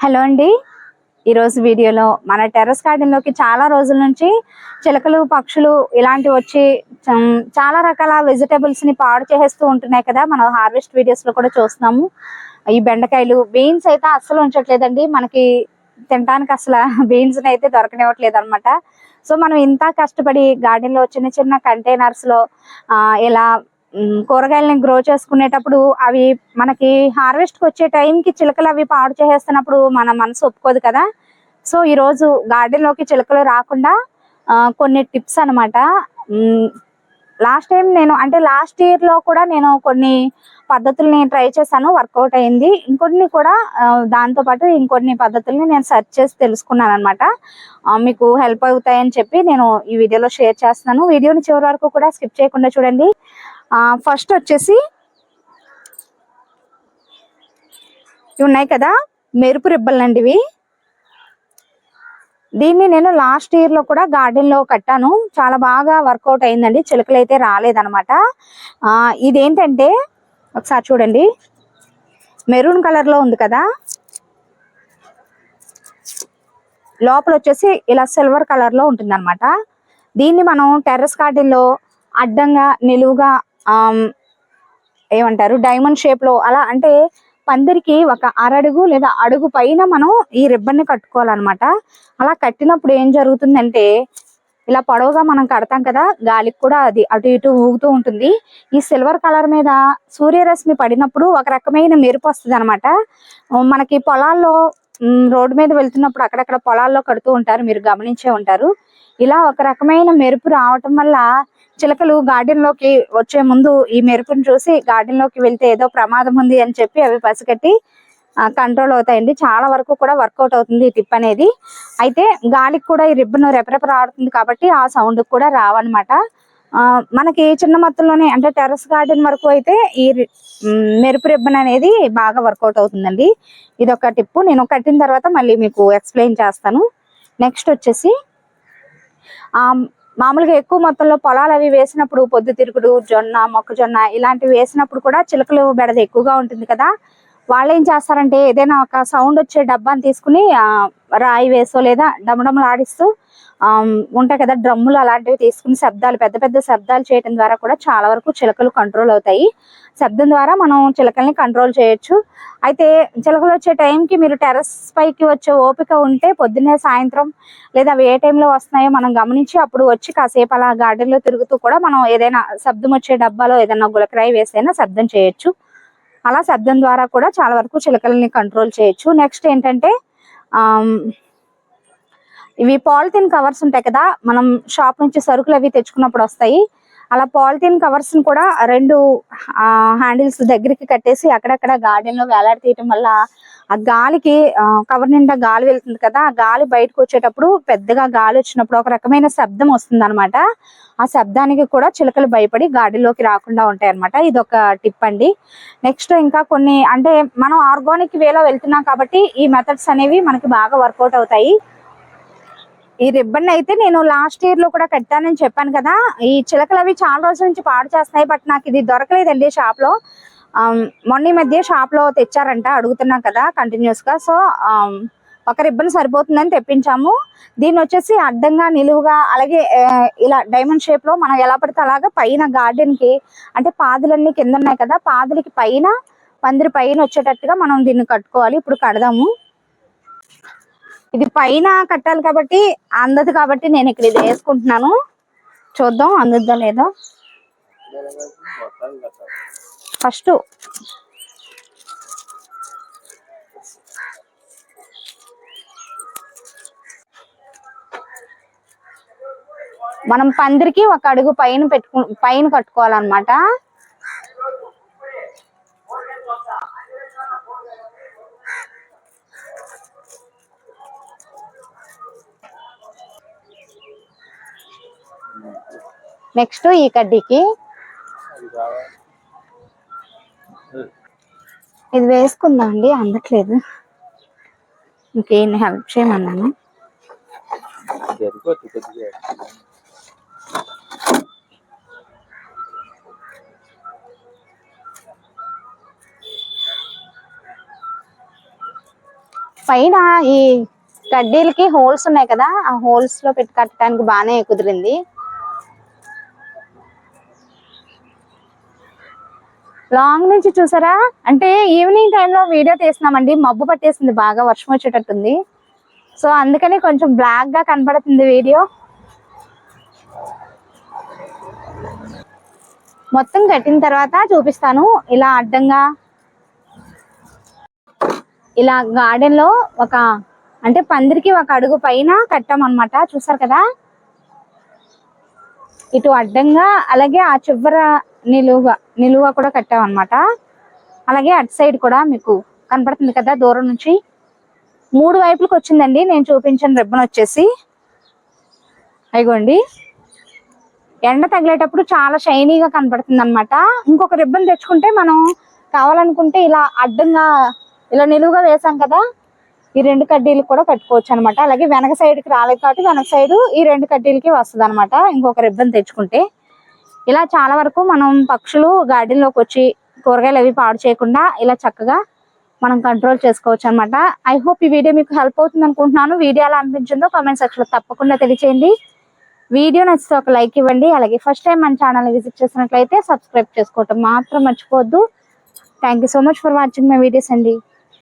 Hello అండి. ఈరోజు వీడియోలో మన టెర్రస్ గార్డెన్లోకి చాలా రోజుల నుంచి చిలకలు పక్షులు ఇలాంటివి వచ్చి చాలా రకాల వెజిటేబుల్స్ని పాడు చేసేస్తూ ఉంటున్నాయి కదా. మనం హార్వెస్ట్ వీడియోస్లో కూడా చూస్తున్నాము. ఈ బెండకాయలు బీన్స్ అయితే అస్సలు ఉంచట్లేదండి. మనకి తినడానికి అసలు బీన్స్ అయితే దొరకనివ్వట్లేదు అనమాట సో మనం ఇంత కష్టపడి గార్డెన్లో చిన్న చిన్న కంటైనర్స్లో ఇలా కూరగాయలని గ్రో చేసుకునేటప్పుడు అవి మనకి హార్వెస్ట్కి వచ్చే టైంకి చిలకలు అవి పాడు చేసేస్తున్నప్పుడు మన మనసు ఒప్పుకోదు కదా. సో ఈరోజు గార్డెన్లోకి చిలకలు రాకుండా కొన్ని టిప్స్ అనమాట లాస్ట్ టైం నేను అంటే లాస్ట్ ఇయర్లో కూడా నేను కొన్ని పద్ధతుల్ని ట్రై చేశాను వర్కౌట్ అయింది. ఇంకొన్ని కూడా దాంతోపాటు దాంతో పాటు ఇంకొన్ని పద్ధతుల్ని నేను సెర్చ్ చేసి తెలుసుకున్నాను అనమాట మీకు హెల్ప్ అవుతాయని చెప్పి నేను ఈ వీడియోలో షేర్ చేస్తున్నాను. వీడియోని చివరి వరకు కూడా స్కిప్ చేయకుండా చూడండి. ఫస్ట్ వచ్చేసి ఇవి ఉన్నాయి కదా మెరుపు రిబ్బలండి ఇవి. దీన్ని నేను లాస్ట్ ఇయర్లో కూడా గార్డెన్లో కట్టాను. చాలా బాగా వర్కౌట్ అయిందండి చిలుకలు అయితే రాలేదనమాట ఇదేంటంటే ఒకసారి చూడండి. మెరూన్ కలర్లో ఉంది కదా. లోపల వచ్చేసి ఇలా సిల్వర్ కలర్లో ఉంటుంది అనమాట దీన్ని మనం టెర్రస్ గార్డెన్లో అడ్డంగా నిలువుగా ఏమంటారు? డైమండ్ షేప్లో అలా అంటే పందిరికి ఒక అరడుగు లేదా అడుగు పైన మనం ఈ రిబ్బన్ని కట్టుకోవాలన్నమాట. అలా కట్టినప్పుడు ఏం జరుగుతుందంటే ఇలా పొడవుగా మనం కడతాం కదా గాలికి కూడా అది అటు ఇటు ఊగుతూ ఉంటుంది. ఈ సిల్వర్ కలర్ మీద సూర్యరశ్మి పడినప్పుడు ఒక రకమైన మెరుపు వస్తుంది అనమాట మనకి పొలాల్లో రోడ్డు మీద వెళ్తున్నప్పుడు అక్కడక్కడ పొలాల్లో కడుతూ ఉంటారు. మీరు గమనించే ఉంటారు. ఇలా ఒక రకమైన మెరుపు రావటం వల్ల చిలకలు గార్డెన్లోకి వచ్చే ముందు ఈ మెరుపుని చూసి గార్డెన్లోకి వెళ్తే ఏదో ప్రమాదం ఉంది అని చెప్పి అవి పసిగట్టి కంట్రోల్ అవుతాయండి. చాలా వరకు కూడా వర్కౌట్ అవుతుంది ఈ టిప్ అనేది. అయితే గాలికి కూడా ఈ రిబ్బన్ రెపరెప ఆడుతుంది కాబట్టి ఆ సౌండ్ కూడా రావన్నమాట. మనకి చిన్న మొత్తంలోనే అంటే టెర్రస్ గార్డెన్ వరకు అయితే ఈ మెరుపు రిబ్బన్ అనేది బాగా వర్కౌట్ అవుతుందండి. ఇది ఒక టిప్ నేను కట్టిన తర్వాత మళ్ళీ మీకు ఎక్స్ప్లెయిన్ చేస్తాను. నెక్స్ట్ వచ్చేసి మామూలుగా ఎక్కువ మొత్తంలో పొలాలు అవి వేసినప్పుడు పొద్దుతిరుగుడు జొన్న మొక్కజొన్న ఇలాంటివి వేసినప్పుడు కూడా చిలకలు బెడద ఎక్కువగా ఉంటుంది కదా. వాళ్ళు ఏం చేస్తారంటే ఏదైనా ఒక సౌండ్ వచ్చే డబ్బాని తీసుకుని రాయి వేసో లేదా డమడమలు ఆడిస్తూ ఉంటాయి కదా డ్రమ్ములు అలాంటివి తీసుకుని శబ్దాలు పెద్ద పెద్ద శబ్దాలు చేయడం ద్వారా కూడా చాలా వరకు చిలకలు కంట్రోల్ అవుతాయి. శబ్దం ద్వారా మనం చిలకల్ని కంట్రోల్ చేయొచ్చు. అయితే చిలకలు వచ్చే టైంకి మీరు టెర్రస్ పైకి వచ్చే ఓపిక ఉంటే పొద్దున్నే సాయంత్రం లేదా అవి ఏ టైంలో వస్తున్నాయో మనం గమనించి అప్పుడు వచ్చి కాసేపు అలా గార్డెన్లో తిరుగుతూ కూడా మనం ఏదైనా శబ్దం వచ్చే డబ్బాలో ఏదైనా గులకరాయి వేసైనా శబ్దం చేయొచ్చు. అలా శబ్దం ద్వారా కూడా చాలా వరకు చిలకలని కంట్రోల్ చేయొచ్చు. నెక్స్ట్ ఏంటంటే ఇవి పాలిథిన్ కవర్స్ ఉంటాయి కదా మనం షాప్ నుంచి సరుకులు అవి తెచ్చుకున్నప్పుడు వస్తాయి. అలా పాలిథిన్ కవర్స్ని కూడా రెండు హ్యాండిల్స్ దగ్గరికి కట్టేసి అక్కడక్కడ గార్డెన్లో వేలాడి తీయటం వల్ల ఆ గాలికి కవర్ నిండా గాలి వెళ్తుంది కదా ఆ గాలి బయటకు వచ్చేటప్పుడు పెద్దగా గాలి వచ్చినప్పుడు ఒక రకమైన శబ్దం వస్తుంది అనమాట ఆ శబ్దానికి కూడా చిలకలు భయపడి గాడిలోకి రాకుండా ఉంటాయి అనమాట ఇది ఒక టిప్ అండి. నెక్స్ట్ ఇంకా కొన్ని అంటే మనం ఆర్గానిక్ వేలో వెళ్తున్నాం కాబట్టి ఈ మెథడ్స్ అనేవి మనకి బాగా వర్కౌట్ అవుతాయి. ఈ రిబ్బన్ అయితే నేను లాస్ట్ ఇయర్లో కూడా కట్టానని చెప్పాను కదా. ఈ చిలకలు అవి చాలా రోజుల నుంచి పాడు చేస్తున్నాయి బట్ నాకు ఇది దొరకలేదండి షాప్లో మొన్న ఈ మధ్య షాప్లో తెచ్చారంట అడుగుతున్నాం కదా కంటిన్యూస్గా. సో ఒక రిబ్బన్ సరిపోతుందని తెప్పించాము. దీన్ని వచ్చేసి అడ్డంగా నిలువుగా అలాగే ఇలా డైమండ్ షేప్లో మనం ఎలా పడితే అలాగా పైన గార్డెన్కి అంటే పాదులన్నీ కింద ఉన్నాయి కదా పాదులకి పైన పందిరి పైన వచ్చేటట్టుగా మనం దీన్ని కట్టుకోవాలి. ఇప్పుడు కడదాము. ఇది పైన కట్టాలి కాబట్టి అందదు కాబట్టి నేను ఇక్కడ ఇది వేసుకుంటున్నాను. చూద్దాం అందుద్దా లేదో? ఫస్ట్ మనం పందిరికి ఒక అడుగు పైన పెట్టుకు పైన కట్టుకోవాలన్నమాట. నెక్స్ట్ ఈ కడ్డీకి ఇది వేసుకుందాం అండి? అందట్లేదు. ఇంకేం హెల్ప్ చేయమన్నాను. పైన ఈ కడ్డీలకి హోల్స్ ఉన్నాయి కదా ఆ హోల్స్లో పెట్టి కట్టడానికి బాగానే కుదిరింది. లాంగ్ నుంచి చూసారా? అంటే ఈవినింగ్ టైంలో వీడియో తీస్తున్నామండి. మబ్బు పట్టేసింది బాగా వర్షం వచ్చేటట్టుంది. సో అందుకని కొంచెం బ్లాక్గా కనపడుతుంది కనబడుతుంది వీడియో. మొత్తం కట్టిన తర్వాత చూపిస్తాను. ఇలా అడ్డంగా ఇలా గార్డెన్లో ఒక అంటే పందిరికి ఒక అడుగు పైన కట్టామన్నమాట. చూసారు కదా? ఇటు అడ్డంగా అలాగే ఆ చివర నిలువుగా నిలువుగా కూడా కట్టామన్నమాట. అలాగే అటు సైడ్ కూడా మీకు కనపడుతుంది కదా దూరం నుంచి. మూడు వైపులకు వచ్చిందండి నేను చూపించిన రిబ్బన్ వచ్చేసి. అయిగోండి ఎండ తగిలేటప్పుడు చాలా షైనీగా కనపడుతుంది అనమాట ఇంకొక రిబ్బన్ తెచ్చుకుంటే మనం కావాలనుకుంటే ఇలా అడ్డంగా ఇలా నిలువుగా వేసాం కదా ఈ రెండు కడ్డీలు కూడా కట్టుకోవచ్చు అనమాట అలాగే వెనక సైడ్కి రాలేదు కాబట్టి వెనక సైడ్ ఈ రెండు కడ్డీలకి వస్తుంది అనమాట ఇంకొక రిబ్బన్ తెచ్చుకుంటే. ఇలా చాలా వరకు మనం పక్షులు గార్డెన్లోకి లోకి వచ్చి కూరగాయలు అవి పాడు చేయకుండా ఇలా చక్కగా మనం కంట్రోల్ చేసుకోవచ్చు అనమాట ఐ హోప్ ఈ వీడియో మీకు హెల్ప్ అవుతుంది అనుకుంటున్నాను. వీడియో ఎలా అనిపించిందో కామెంట్ సెక్షన్లో తప్పకుండా తెలియచేయండి. వీడియో నచ్చితే ఒక లైక్ ఇవ్వండి. అలాగే ఫస్ట్ టైం మన ఛానల్ విజిట్ చేసినట్లయితే సబ్స్క్రైబ్ చేసుకోవటం మాత్రం మర్చిపోవద్దు. Thank so much for watching my videos అండి.